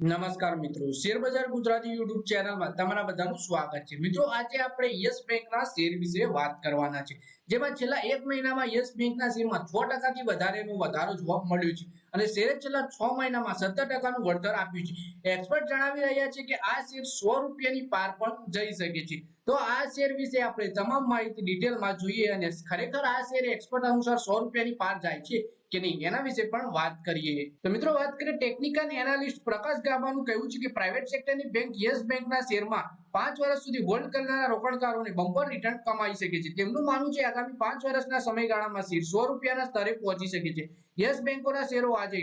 નમસ્કાર મિત્રો. શેર બજાર ગુજરાતી યુટ્યુબ ચેનલમાં તમારા બધાનું સ્વાગત છે. મિત્રો, આજે આપણે યસ બેંકના શેર વિશે વાત કરવાના છે. જેમાં છેલ્લા એક મહિનામાં યસ બેંકના શેરમાં છ ટકાથી વધારેનો વધારો જોવા મળ્યો છે. અને શેરે છેલ્લા છ મહિનામાં સત્તર ટકાનું વળતર આપ્યું છે. એક્સપર્ટ જણાવી રહ્યા છે કે આ શેર સો રૂપિયાની પાર પણ જઈ શકે છે. તો આ શેર વિશે આપણે તમામ માહિતી ડિટેલમાં જોઈએ અને ખરેખર આ શેર એક્સપર્ટ અનુસાર સો રૂપિયાની પાર જાય છે કે નહીં એના વિશે પણ વાત કરીએ. તો મિત્રો વાત કરીએ ટેકનિકલ એનાલિસ્ટ પ્રકાશ ગાબાનું કહેવું છે કે પ્રાઇવેટ સેક્ટરની બેંક યસ બેંકના શેરમાં પાંચ વર્ષ સુધી હોલ્ડ કરનારા રોકાણકારોને બમ્પર રિટર્ન કમાઈ શકે છે. તેમનું માનવું છે, આગામી પાંચ વર્ષના સમયગાળામાં શેર સો રૂપિયાના સ્તરે પહોંચી શકે છે. યસ બેંકોના શેરો આજે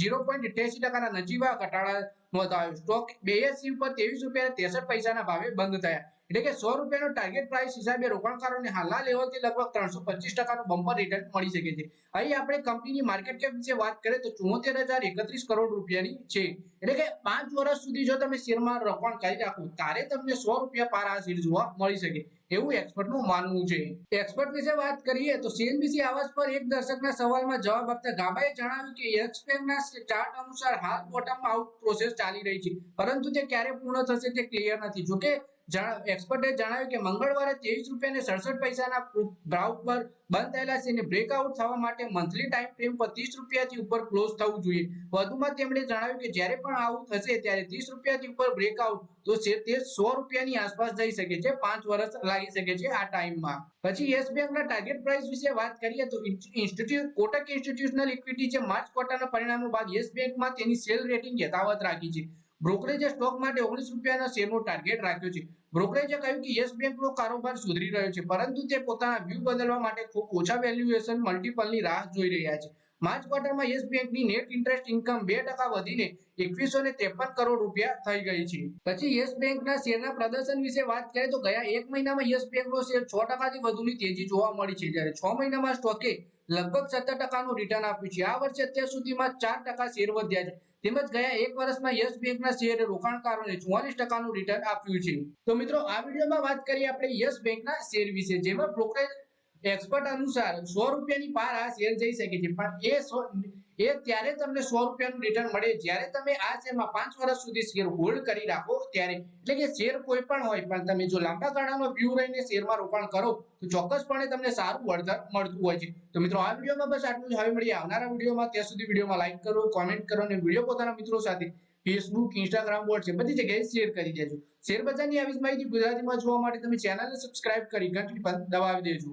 જીરો પોઈન્ટ અઠ્યાસી ટકાના નજીવા ઘટાડા નોંધાયો સ્ટોક બેએસસી ઉપર ત્રેવીસ રૂપિયા ત્રેસઠ પૈસાના ભાવે બંધ થયા. એટલે કે સો રૂપિયાનો ટાર્ગેટ પ્રાઇસ હિસાબે રોકાણકારોને હાલના લેવલથી લગભગ ત્રણસો પચીસ ટકાનું બમ્પર રિટર્ન મળી શકે છે. અહીં આપણે કંપનીની માર્કેટ કેપ વિશે વાત કરીએ તો ચુમ્મોતેર હજાર એકત્રીસ કરોડ રૂપિયાની છે. એટલે કે પાંચ વર્ષ સુધી જો તમે શેરમાં રોકાણ કરી રાખો, ત્યારે તમને સો રૂપિયા પાર આ શેર જોવા મળી શકે. એવું એક્સપર્ટનું માનવું છે. એક્સપર્ટ વિશે વાત કરીએ તો સીએનબીસી આવાસ પર એક દર્શકના સવાલમાં જવાબ આપતા ગાબાએ જણાવ્યું કે યસ બેંકના ચાર્ટ અનુસાર હાલ બોટમ આઉટ પ્રોસેસ ચાલી રહી છે. પરંતુ તે ક્યારે પૂર્ણ થશે તે ક્લિયર નથી. જોકે એક્સપર્ટે જણાવ્યું કે મંગળવારે ત્રેવીસ રૂપિયા સડસઠ પૈસાના ભાવ પર બંધ થયેલા છે અને બ્રેકઆઉટ થવા માટે મંથલી ટાઈમ ફ્રેમ પર ત્રીસ રૂપિયાથી ઉપર ક્લોઝ થવું જોઈએ. વધુમાં તેમણે જણાવ્યું કે જ્યારે પણ આવું થશે ત્યારે ત્રીસ રૂપિયાથી ઉપર બ્રેકઆઉટ તો તે સો રૂપિયાની આસપાસ જઈ શકે છે, પાંચ વર્ષ લાગી શકે છે આ ટાઈમમાં પછી યસ બેંકના ટાર્ગેટ પ્રાઇસ વિશે વાત કરીએ તો ઇન્સ્ટિટ્યૂટ કોટક ઇન્સ્ટિટ્યુશનલ ઇક્વિટી છે, માર્ચ ક્વાર્ટરના પરિણામો બાદ યસ બેંકમાં તેની સેલ રેટિંગ યથાવત રાખી છે. બ્રોકરેજે સ્ટોક માટે ઓગણીસ રૂપિયાના શેરનો ટાર્ગેટ રાખ્યો છે. બ્રોકરેજે કહ્યું કે યસ બેંકનો કારોબાર સુધરી રહ્યો છે, પરંતુ તે પોતાના વ્યૂ બદલવા માટે ખૂબ ઓછા વેલ્યુએશન મલ્ટીપલની રાહ જોઈ રહ્યા છે. માર્ચ ક્વાર્ટરમાં યસ બેંકની નેટ ઇન્ટરેસ્ટ ઇન્કમ બે ટકા વધીને એકવીસો ને ત્રેપન કરોડ રૂપિયા થઈ ગઈ છે. પછી યસ બેંકના શેરના પ્રદર્શન વિશે વાત કરીએ તો ગયા એક મહિનામાં યસ બેંકનો શેર છ ટકાથી વધુની તેજી જોવા મળી છે. જ્યારે છ મહિનામાં સ્ટોકે લગભગ સત્તર ટકાનું રિટર્ન આપ્યું છે. આ વર્ષે અત્યાર સુધીમાં ચાર ટકા શેર વધ્યા છે. તેમજ ગયા એક વર્ષમાં યસ બેંકના શેરે રોકાણકારોને ચુમ્માલીસ ટકાનું રિટર્ન આપ્યું છે. તો મિત્રો, આ વિડીયોમાં વાત કરીએ આપણે યસ બેંકના શેર વિશે, જેમાં બ્રોકરેજ એક્સપર્ટ અનુસાર સો રૂપિયાની પાર આ શેર જઈ શકે છે. પણ એ સો, એ ત્યારે તમને સો રૂપિયાનું રિટર્ન મળે. જ્યારે તમે આ શેરમાં પાંચ વર્ષ સુધી શેર હોલ્ડ કરી રાખો ત્યારે. એટલે કે શેર કોઈ પણ હોય, પણ તમે જો લાંબા ગાળાનો વ્યૂ રહીને શેરમાં રોકાણ કરો, તો ચોક્કસપણે તમને સારું વળતર મળતું હોય છે. તો મિત્રો, આ વિડીયોમાં બસ આટલું જ. હવે મળીએ આવનારા વિડીયોમાં. ત્યાં સુધી વિડીયોમાં લાઈક કરો કોમેન્ટ કરો અને વીડિયો પોતાના મિત્રો સાથે ફેસબુક ઇન્સ્ટાગ્રામ વોટ્સએપ બધી જગ્યાએ શેર કરી દેજો. શેર બજારની આવી જ માહિતી ગુજરાતીમાં જોવા માટે તમે ચેનલને સબસ્ક્રાઇબ કરી ઘંટડી પર દબાવી દેજો.